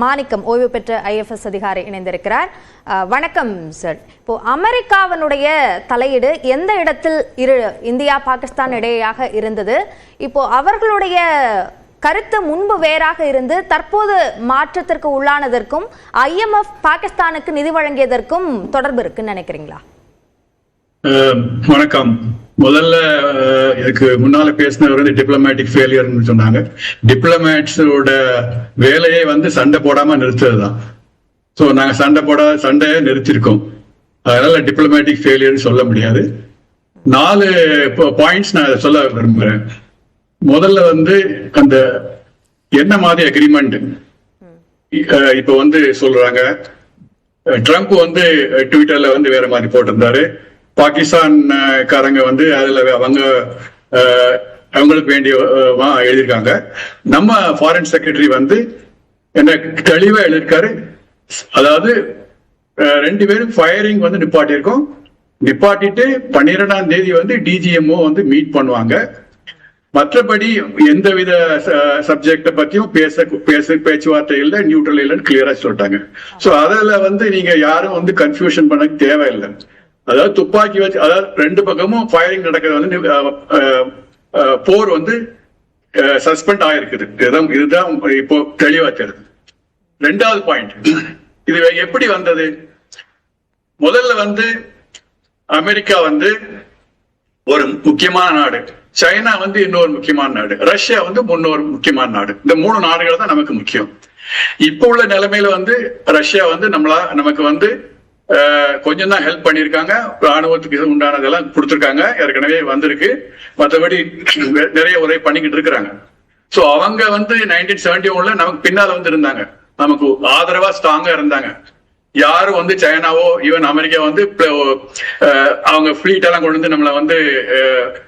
மாணிக்கம் ஓய்வு பெற்ற ஐஎஃப்எஸ் அதிகாரி இணைந்திருக்கிறார். வணக்கம் சார் இப்போ அமெரிக்காவினுடைய தலையீடு எந்த இடத்தில் இரு இந்தியா பாகிஸ்தான் இடையாக இருந்தது? இப்போ அவர்களுடைய கருத்து முன்பு வேறாக இருந்து தற்போது மாற்றத்திற்கு உள்ளானதற்கும் ஐஎம்எஃப் பாகிஸ்தானுக்கு நிதி வழங்கியதற்கும் தொடர்பு இருக்குன்னு நினைக்கிறீங்களா? வணக்கம். முதல்ல இதுக்கு முன்னால பேசினவர் வந்து டிப்ளமேட்டிக் ஃபெயிலியர்னு சொன்னாங்க. டிப்ளமேட்ஸோட வேலையை வந்து சண்டை போடாம நிறுத்துறதுதான். ஸோ நாங்க சண்டை போட சண்டையை நிறுத்திருக்கோம். அதனால டிப்ளமேட்டிக் ஃபெயிலியர்னு சொல்ல முடியாது. நாலு பாயிண்ட்ஸ் நான் சொல்ல விரும்புறேன். முதல்ல வந்து அந்த என்ன மாதிரி அக்ரிமெண்ட் இப்போ வந்து சொல்றாங்க. ட்ரம்ப் வந்து ட்விட்டர்ல வந்து வேற மாதிரி போட்டிருந்தாரு. பாகிஸ்தான் காரங்க வந்து அதுல அவங்க அஹ், அவங்களுக்கு வேண்டிய எழுதியிருக்காங்க. நம்ம ஃபாரின் செக்ரட்டரி வந்து என்ன தெளிவா எழுதியிருக்காரு. அதாவது ரெண்டு பேரும் ஃபயரிங் வந்து நிப்பாட்டியிருக்கோம். நிப்பாட்டிட்டு பன்னிரெண்டாம் தேதி வந்து டிஜிஎம்ஓ வந்து மீட் பண்ணுவாங்க. மற்றபடி எந்தவித சப்ஜெக்ட பத்தியும் பேச பேச பேச்சுவார்த்தை இல்ல நியூட்ரல் இல்லைன்னு கிளியரா சொல்லிட்டாங்க. சோ அதுல வந்து நீங்க யாரும் வந்து கன்ஃபியூஷன் பண்ண தேவையில்லை. அதாவது துப்பாக்கி வச்சு அதாவது ரெண்டு பக்கமும் ஃபயரிங் நடக்கிறது வந்து போர் வந்து சஸ்பெண்ட் ஆயிருக்குது. இதுதான் இதுதான் இப்போ தெளிவா தெரியுது. ரெண்டாவது பாயிண்ட் இது எப்படி வந்தது? முதல்ல வந்து அமெரிக்கா வந்து ஒரு முக்கியமான நாடு. சைனா வந்து இன்னொரு முக்கியமான நாடு. ரஷ்யா வந்து முன்னொரு முக்கியமான நாடு. இந்த மூணு நாடுகள் தான் நமக்கு முக்கியம். இப்போ உள்ள நிலைமையில வந்து ரஷ்யா வந்து நம்மளா நமக்கு வந்து கொஞ்சம் தான் ஹெல்ப் பண்ணியிருக்காங்க. ராணுவத்துக்கு உண்டானதெல்லாம் கொடுத்துருக்காங்க. ஏற்கனவே வந்திருக்கு. மற்றபடி நிறைய உதவி பண்ணிக்கிட்டு இருக்கிறாங்க. சோ அவங்க வந்து நைன்டீன் செவன்டி ஒன்ல நமக்கு பின்னால வந்து இருந்தாங்க. நமக்கு ஆதரவா ஸ்ட்ராங்கா இருந்தாங்க. யாரும் வந்து சைனாவோ ஈவன் அமெரிக்கா வந்து அவங்க ஃபிளீட் எல்லாம் கொண்டு வந்து நம்மளை வந்து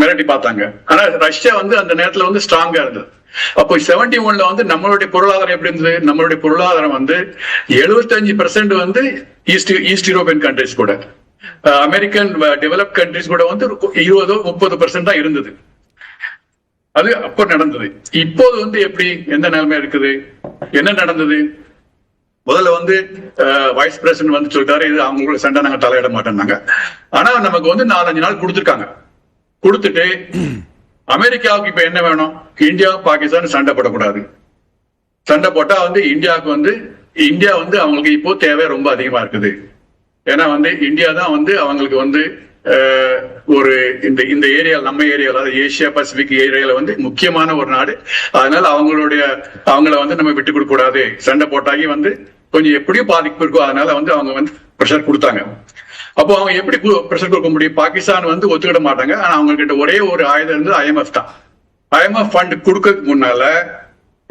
மிரட்டி பார்த்தாங்க. ஆனா ரஷ்யா வந்து அந்த நேரத்துல வந்து ஸ்ட்ராங்கா இருந்தது. அப்போ செவன்டி ஒன்ல வந்து நம்மளுடைய பொருளாதாரம் எப்படி இருந்தது? நம்மளுடைய பொருளாதாரம் வந்து 75% பெர்சென்ட் வந்து ஈஸ்ட் ஈஸ்ட் யூரோப்பியன் கண்ட்ரிஸ் கூட. அமெரிக்கன் டெவலப் கண்ட்ரிஸ் கூட வந்து இருபதோ முப்பது பெர்சென்ட் தான் இருந்தது. அது அப்ப நடந்தது. இப்போது வந்து எப்படி? எந்த நிலைமை இருக்குது? என்ன நடந்தது? முதல்ல வந்து வைஸ் பிரசிடன்ட் வந்து சொல்லிட்டாரு இது அவங்களுக்கு சண்டை நாங்க தலையிட மாட்டோம்னாங்க. ஆனா நமக்கு வந்து நாலஞ்சு நாள் கொடுத்துருக்காங்க. கொடுத்துட்டு அமெரிக்காவுக்கு இப்ப என்ன வேணும்? இந்தியா பாகிஸ்தான் சண்டை போடக்கூடாது. சண்டை போட்டா வந்து இந்தியாவுக்கு வந்து இந்தியா வந்து அவங்களுக்கு இப்போ தேவை ரொம்ப அதிகமா இருக்குது. ஏன்னா வந்து இந்தியா தான் வந்து அவங்களுக்கு வந்து ஒரு இந்த இந்த ஏரியா நம்ம ஏரியா அதாவது ஏசியா பசிபிக் ஏரியால வந்து முக்கியமான ஒரு நாடு. அதனால அவங்களுடைய அவங்கள வந்து நம்ம விட்டு கொடுக்க கூடாது சண்டை போட்டாகி வந்து கொஞ்சம் எப்படியும் பாதிப்பு இருக்கும். அதனால வந்து அவங்க வந்து ப்ரெஷர் கொடுத்தாங்க. அப்போ அவங்க எப்படி ப்ரெஷர் கொடுக்க முடியும்? பாகிஸ்தான் வந்து ஒத்துக்கிட மாட்டாங்க. ஆனா அவங்க கிட்ட ஒரே ஒரு ஆயுதம் இருந்து ஐஎம்எஃப் தான். ஐஎம்எஃப் ஃபண்ட் கொடுக்கறதுக்கு முன்னால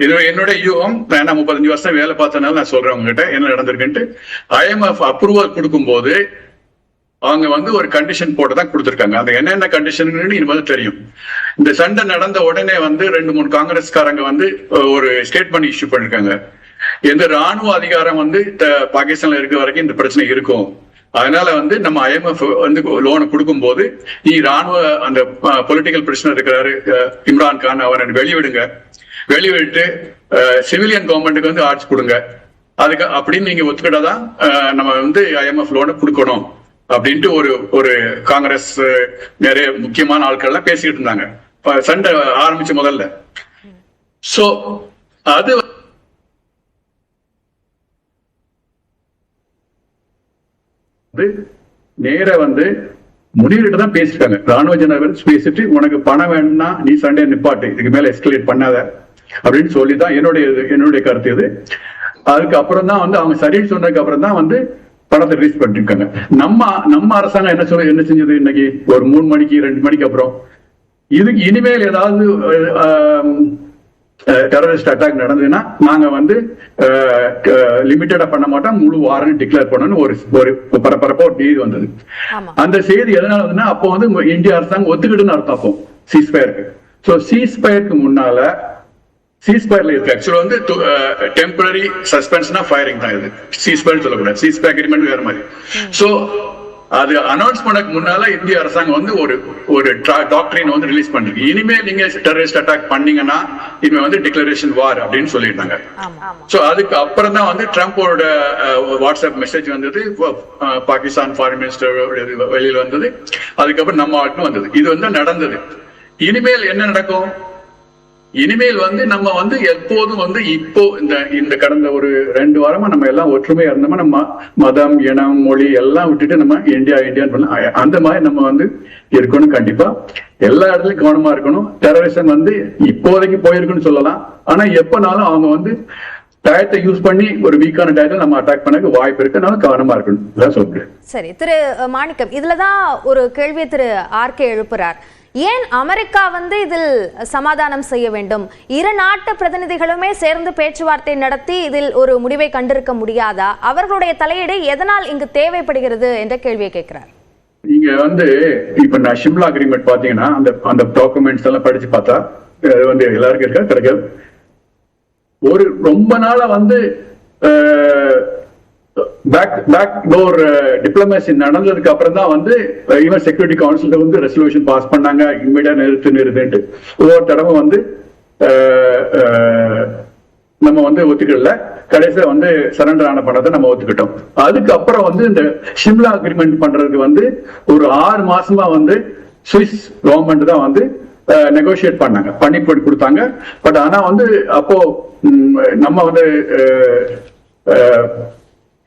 இது என்னுடைய யூகம். நான் முப்பத்தஞ்சு வருஷம் வேலை பார்த்தனால நான் சொல்றேன் உங்ககிட்ட என்ன நடந்திருக்குன்ட்டு. ஐஎம்எஃப் அப்ரூவல் கொடுக்கும்போது அவங்க வந்து ஒரு கண்டிஷன் போட்டு தான் கொடுத்துருக்காங்க. அந்த என்னென்ன கண்டிஷன் இனிமேல் தெரியும். இந்த சண்டை நடந்த உடனே வந்து ரெண்டு மூணு காங்கிரஸ்காரங்க வந்து ஒரு ஸ்டேட்மெண்ட் இஷ்யூ பண்ணிருக்காங்க. எந்த ராணுவ அதிகாரம் வந்து பாகிஸ்தான்ல இருக்க வரைக்கும் இந்த பிரச்சனை இருக்கும். அதனால வந்து நம்ம ஐஎம்எஃப் வந்து லோனை கொடுக்கும்போது நீ ராணுவ அந்த பொலிட்டிக்கல் பிரச்சனை இருக்கிறாரு இம்ரான் கான் அவரை வெளிவிடுங்க. வெளிவிட்டு சிவிலியன் கவர்மெண்ட்டுக்கு வந்து ஆட்சி கொடுங்க. அதுக்கு அப்படின்னு நீங்க ஒத்துக்கிட்டாதான் நம்ம வந்து ஐஎம்எஃப் லோனை கொடுக்கணும் அப்படின்ட்டு ஒரு ஒரு காங்கிரஸ் நிறைய முக்கியமான ஆட்கள் எல்லாம் பேசிக்கிட்டு இருந்தாங்க. சண்டை ஆரம்பிச்ச முதல்ல. சோ அது வந்து நேர வந்து முடிவுகிட்ட தான் பேசிட்டாங்க. ராணுவ ஜனரல் பேசிட்டு உனக்கு பணம் வேணும்னா நீ சண்டே நிப்பாட்டு. இதுக்கு மேல எஸ்கலேட் பண்ணாத. அப்படின்னு சொல்லி தான் என்னுடைய இது- என்னுடைய கருத்து இது. அதுக்கப்புறம் தான் வந்து அவங்க சரின்னு சொன்னதுக்கு அப்புறம் தான் வந்து பணத்தை ரிலீஸ் பண்ணிருக்காங்க. நம்ம நம்ம அரசாங்கம் என்ன சொல்ல என்ன செஞ்சது இன்னைக்கு? ஒரு மூணு மணிக்கு ரெண்டு மணிக்கு அப்புறம். இதுக்கு இனிமேல் ஏதாவது டெரரிஸ்ட் அட்டாக் நடந்ததுன்னா நாங்க வந்து லிமிட்டடா பண்ண மாட்டோம். முழு வாரன்னு டிக்ளேர் பண்ணணும்னு ஒரு ஒரு பரபரப்பா ஒரு செய்தி வந்தது. ஆமா. அந்த செய்தி எதனால வந்ததுன்னா அப்போ வந்து இந்திய அரசாங்கம் ஒத்துக்கிட்டுன்னு அர்த்தம் அப்போ சீஸ்பயருக்கு சோ சீஸ்பயருக்கு முன்னால சீஸ்பயர்ல இருக்கு. ஆக்சுவலா வந்து டெம்பரரி சஸ்பென்ஷனா ஃபயரிங் தான் இது. சீஸ்பயர் சொல்லக்கூடாது. சீஸ்பயர் அக்ரிமெண்ட் வேற மாதிரி. சோ அது அனௌன்ஸ் பண்ணக்கு முன்னால இந்திய அரசாங்கம் வந்து ஒரு ஒரு டாக்டரின் வந்து ரிலீஸ் பண்ணிருக்கு. இனிமேல் நீங்க டெரரிஸ்ட் அட்டாக் பண்ணீங்கன்னா இனிமே வந்து டிக்ளரேஷன் வார் அப்படின்னு சொல்லிட்டாங்க சோ அதுக்கு அப்புறம் தான் வந்து ட்ரம்போட வாட்ஸ்அப் மெசேஜ் வந்தது பாகிஸ்தான் ஃபாரின் மினிஸ்டர் வெளியில வந்தது. அதுக்கப்புறம் நம்ம ஆட்டும் வந்தது. இது வந்து நடந்தது. இனிமேல் என்ன நடக்கும்? இனிமேல் வந்து நம்ம வந்து எப்போதும் வந்து இப்போ இந்த இந்த கடந்த ஒரு ரெண்டு வாரமா நம்ம எல்லாம் ஒற்றுமையா இருந்தோமா? நம்ம மதம் இனம் மொழி எல்லாம் விட்டுட்டு நம்ம இந்தியா இந்தியான்னு பண்ணலாம் அந்த மாதிரி நம்ம வந்து இருக்கணும் கண்டிப்பா. எல்லா இடத்துலயும் கவனமா இருக்கணும். டெரரிசம் வந்து இப்போதைக்கு போயிருக்குன்னு சொல்லலாம். ஆனா எப்பனாலும் அவங்க வந்து டயத்தை யூஸ் பண்ணி ஒரு வீக்கான டயத்தை நம்ம அட்டாக் பண்ணக்கு வாய்ப்பு இருக்கு. அதனால கவனமா இருக்கணும். சொல்றேன். சரி திரு மாணிக்கம் இதுலதான் ஒரு கேள்வியை திரு ஆர்கே எழுப்புறார். ஏன் அமெரிக்கா வந்து இதில் சமாதானம் செய்ய வேண்டும்? இரு நாட்டு பிரதிநிதிகளுமே சேர்ந்து பேச்சுவார்த்தை நடத்தி இதில் ஒரு முடிவை கண்டிருக்க முடியாதா? அவர்களுடைய தலையீடு எதனால் இங்கு தேவைப்படுகிறது என்ற கேள்வியை கேட்கிறார். நீங்க வந்து இப்ப நான் ஷிம்லா அக்ரிமெண்ட் பாத்தீங்கன்னா அந்த அந்த டாக்குமெண்ட்ஸ் எல்லாம் படிச்சு பார்த்தா அது வந்து எல்லாருக்கும் இருக்கா? கிடைக்காது ஒரு ரொம்ப நாளா வந்து பேக் பேக் டோர் டிப்ளமேசி நடந்ததுக்கு அப்புறம் தான் வந்து ஈவன் செக்யூரிட்டி கவுன்சில் வந்து ரெசல்யூஷன் பாஸ் பண்ணாங்க. இம்மிடியா நிறுத்து நிறுத்துன்ட்டு ஒவ்வொரு தடவை வந்து uh, uh, நம்ம வந்து ஒத்துக்கல. கடைசியா வந்து சரண்டர் ஆன பணத்தை நம்ம ஒத்துக்கிட்டோம். அதுக்கப்புறம் வந்து இந்த ஷிம்லா அக்ரிமெண்ட் பண்றதுக்கு வந்து ஒரு ஆறு மாசமா வந்து சுவிஸ் கவர்மெண்ட் தான் வந்து uh, நெகோசியேட் பண்ணாங்க. பண்ணி போட்டு கொடுத்தாங்க. பட் ஆனா வந்து அப்போ நம்ம வந்து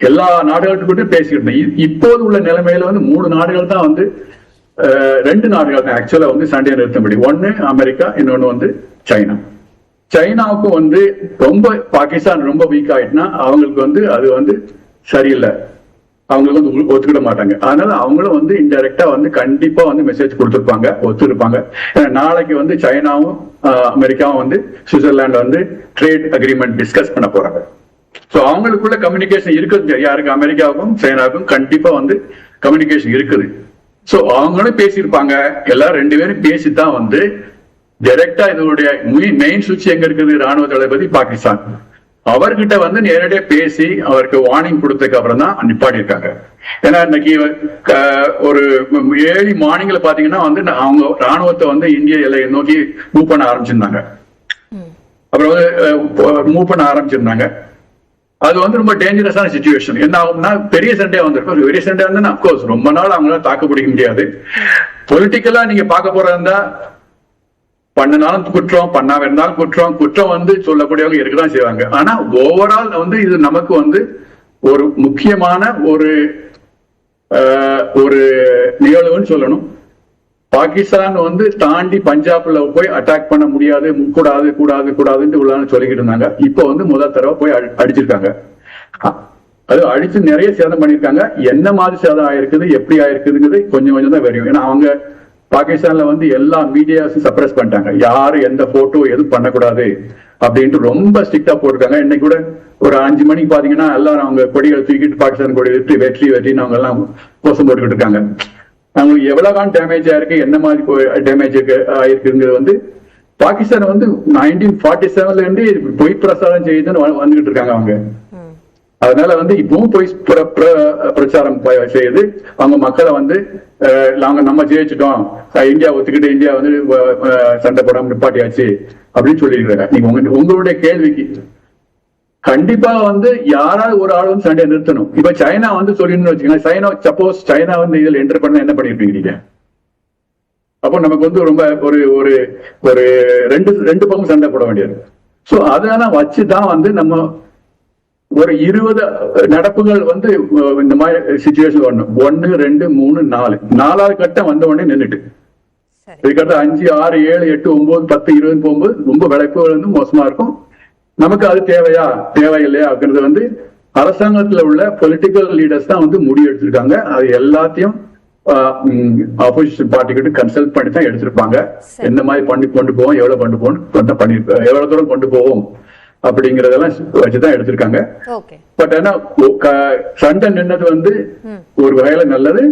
எல்லா நாடுகள்கிட்ட பேசிக்கிட்டு இருந்தேன். இப்போது உள்ள நிலைமையில வந்து மூணு நாடுகள் தான் வந்து ரெண்டு நாடுகள் தான். ஆக்சுவலா வந்து சண்டையை நிறுத்தும்படி ஒன்னு அமெரிக்கா இன்னொன்னு வந்து சைனா. சைனாவுக்கு வந்து ரொம்ப பாகிஸ்தான் ரொம்ப வீக் ஆயிட்டுனா அவங்களுக்கு வந்து அது வந்து சரியில்லை. அவங்களுக்கு வந்து ஒத்துக்கிட மாட்டாங்க. அதனால அவங்களும் வந்து இன்டெரக்டா வந்து கண்டிப்பா வந்து மெசேஜ் கொடுத்துருப்பாங்க ஒத்துருப்பாங்க. நாளைக்கு வந்து சைனாவும் ஆஹ், அமெரிக்காவும் வந்து சுவிட்சர்லாந்து வந்து ட்ரேட் அக்ரிமெண்ட் டிஸ்கஸ் பண்ண போறாங்க. சோ அவங்களுக்குள்ள கம்யூனிகேஷன் இருக்குது. யாருக்கு? அமெரிக்காவுக்கும் சைனாவுக்கும் கண்டிப்பா வந்து கம்யூனிகேஷன் இருக்குது. சோ அவங்களும் பேசியிருப்பாங்க. எல்லாரும் ரெண்டு பேரும் பேசித்தான் வந்து டைரக்டா இதோடைய மெயின் சுவிட்ச் எங்க இருக்குது? ராணுவ தளபதி பாகிஸ்தான். அவர்கிட்ட வந்து நேரடியா பேசி அவருக்கு வார்னிங் கொடுத்ததுக்கு அப்புறம் தான் நிப்பாட்டி இருக்காங்க ஏன்னா இன்னைக்கு ஒரு ஏழு மார்னிங்ல பாத்தீங்கன்னா வந்து அவங்க ராணுவத்தை வந்து இந்திய எல்லையை நோக்கி மூவ் பண்ண ஆரம்பிச்சிருந்தாங்க. அப்புறம் வந்து மூவ் பண்ண ஆரம்பிச்சிருந்தாங்க. அது வந்து ரொம்ப டேஞ்சரஸான சுச்சுவேஷன் என்ன ஆகும்னா பெரிய சண்டையா வந்திருக்கும். பெரிய சண்டே வந்து அப்கோர்ஸ் ரொம்ப நாள் அவங்களால தாக்கு பிடிக்க முடியாது. பொலிட்டிக்கலா நீங்க பார்க்க போறதா இருந்தா பண்ணினாலும் குற்றம் பண்ணாம இருந்தாலும் குற்றம் குற்றம் வந்து சொல்லக்கூடியவங்க இருக்கதான் செய்வாங்க. ஆனா ஓவரால் வந்து இது நமக்கு வந்து ஒரு முக்கியமான ஒரு ஆஹ், ஒரு நிகழ்வுன்னு சொல்லணும். பாகிஸ்தான் வந்து தாண்டி பஞ்சாப்ல போய் அட்டாக் பண்ண முடியாது கூடாது கூடாது கூடாதுன்னு உள்ளான்னு சொல்லிக்கிட்டு இருந்தாங்க. இப்போ வந்து முதல் தடவை போய் அடி- அடிச்சிருக்காங்க. அது அடிச்சு நிறைய சேதம் பண்ணிருக்காங்க என்ன மாதிரி சேதம் ஆயிருக்குது எப்படி ஆயிருக்குதுங்கிறது கொஞ்சம் கொஞ்சம் தான் வரும் ஏன்னா அவங்க பாகிஸ்தான்ல வந்து எல்லா மீடியாஸும் சப்ரஸ் பண்ணிட்டாங்க. யாரும் எந்த போட்டோ எதுவும் பண்ணக்கூடாது அப்படின்ட்டு ரொம்ப ஸ்ட்ரிக்டா போட்டிருக்காங்க. இன்னைக்கு கூட ஒரு அஞ்சு மணிக்கு பாத்தீங்கன்னா எல்லாரும் அவங்க கொடிகளை தூக்கிட்டு பாகிஸ்தான் கொடி வெற்றி வெற்றி வெற்றின்னு அவங்க எல்லாம் கோஷம் போட்டுக்கிட்டு இருக்காங்க. அவங்களுக்கு எவ்வளவுதான் டேமேஜ் ஆயிருக்கு என்ன மாதிரி டேமேஜ் ஆயிருக்குங்கிறது வந்து பாகிஸ்தான் வந்து நைன்டீன் ஃபார்ட்டி செவன்ல இருந்து பொய் பிரசாரம் செய்யுதுன்னு வந்துகிட்டு இருக்காங்க அவங்க. அதனால வந்து இப்பவும் போய் பிர- பிர- பிரச்சாரம் செய்யுது. அவங்க மக்களை வந்து நாங்க நம்ம ஜெயிச்சிட்டோம். இந்தியா ஒத்துக்கிட்டு இந்தியா வந்து சண்டை போடாம நிப்பாட்டியாச்சு. அப்படின்னு சொல்லியிருக்காங்க. நீங்க உங்க உங்களுடைய கேள்விக்கு கண்டிப்பா வந்து யாராவது ஒரு ஆள் வந்து சண்டையை நிறுத்தணும். இப்ப சைனா வந்து சொல்லிடணும்னு வச்சுக்கோங்க சைனா சப்போஸ் சைனா வந்து இதுல என்டர் பண்ண என்ன பண்ணிருப்பீங்க நீங்க? அப்போ நமக்கு வந்து ரொம்ப ஒரு ஒரு ஒரு ரெண்டு ரெண்டு பக்கம் சண்டை போட வேண்டியது. சோ அதெல்லாம் வச்சுதான் வந்து நம்ம ஒரு இருபது நடப்புகள் வந்து இந்த மாதிரி சுச்சுவேஷன் வரணும். ஒன்னு ரெண்டு மூணு நாலு. நாலாவது கட்டம் வந்த உடனே நின்னுட்டு. சரி. இதுக்கடுத்து அஞ்சு ஆறு ஏழு எட்டு ஒன்பது பத்து இருபது போகும்போது ரொம்ப விளைப்புகள் வந்து மோசமா இருக்கும். நமக்கு அது தேவையா? தேவையில்லையா? அப்படிங்கறது வந்து அரசாங்கத்துல உள்ள பொலிட்டிக்கல் லீடர்ஸ் தான் வந்து முடிவு எடுத்திருக்காங்க. அது எல்லாத்தையும் ஆப்போசிஷன் பார்ட்டி கிட்ட கன்சல்ட் பண்ணி தான் எடுத்திருப்பாங்க. எந்த மாதிரி பண்ணி கொண்டு போவோம் எவ்வளவு கொண்டு போகணும் பண்ணி எவ்வளவு தூரம் கொண்டு போவோம் அப்படிங்கறதெல்லாம் வச்சுதான் எடுத்திருக்காங்க. பட் ஆனா சண்டை நின்னது வந்து. ஒரு வகையில நல்லது.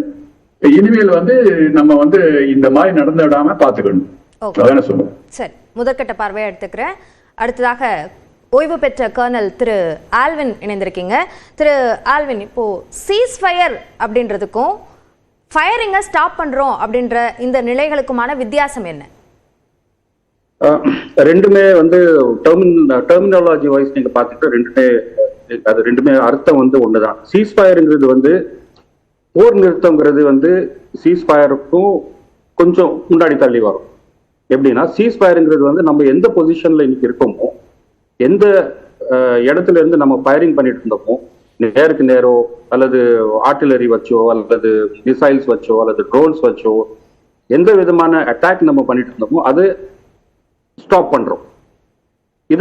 இனிமேல் வந்து நம்ம வந்து இந்த மாதிரி நடந்து விடாம பாத்துக்கணும் ஓகே. அதான சொல்லுவோம் சரி. முதற்கட்ட பார்வையை எடுத்துக்கிறேன். அடுத்ததாக ஓய்வு பெற்ற கர்னல் திரு ஆல்வின் இணைந்திருக்கீங்க. திரு ஆல்வின் இப்போ சீஸ் ஃபயர் அப்படின்றதுக்கும் ஃபயரிங்கை ஸ்டாப் பண்றோம் அப்படின்ற இந்த நிலைகளுக்குமான வித்தியாசம் என்ன? ரெண்டுமே வந்து டெர்மின் டெர்மினாலஜி வைஸ் நீங்க பார்த்துட்டு ரெண்டுமே அது ரெண்டுமே அர்த்தம் வந்து ஒண்ணுதான். சீஸ்ஃபயருங்கிறது வந்து போர் நிறுத்தம்ங்கிறது வந்து சீஸ்ஃபயருக்கும் கொஞ்சம் முன்னாடி தள்ளி வரும். எப்படின்னா சீஸ் ஃபயருங்கிறது வந்து நம்ம எந்த பொசிஷன்ல இன்னைக்கு இருக்கோமோ எந்த இடத்துல இருந்து நம்ம ஃபயரிங் பண்ணிட்டு இருந்தோமோ நேருக்கு நேரோ அல்லது ஆர்டிலரி வச்சோ அல்லது மிசைல்ஸ் வச்சோ அல்லது ட்ரோன்ஸ் வச்சோ எந்த விதமான அட்டாக் நம்ம பண்ணிட்டு இருந்தோமோ அது ஸ்டாப் பண்றோம்.